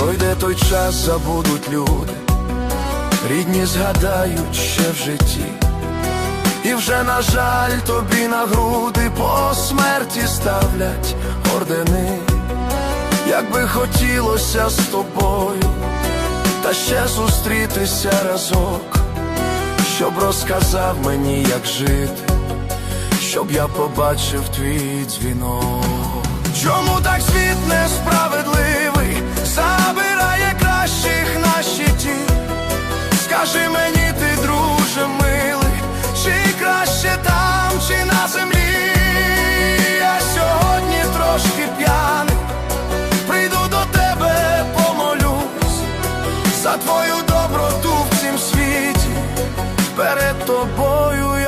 Пройде той час, забудуть люди, рідні згадають ще в житті. І вже, на жаль, тобі на груди по смерті ставлять ордени, як би хотілося з тобою, та ще зустрітися разок, щоб розказав мені, як жити, щоб я побачив твій дзвінок. Скажи мені, ти, друже милий, чи краще там, чи на землі? Я сьогодні трошки п'яний, прийду до тебе, помолюсь за твою доброту в цім світі, перед тобою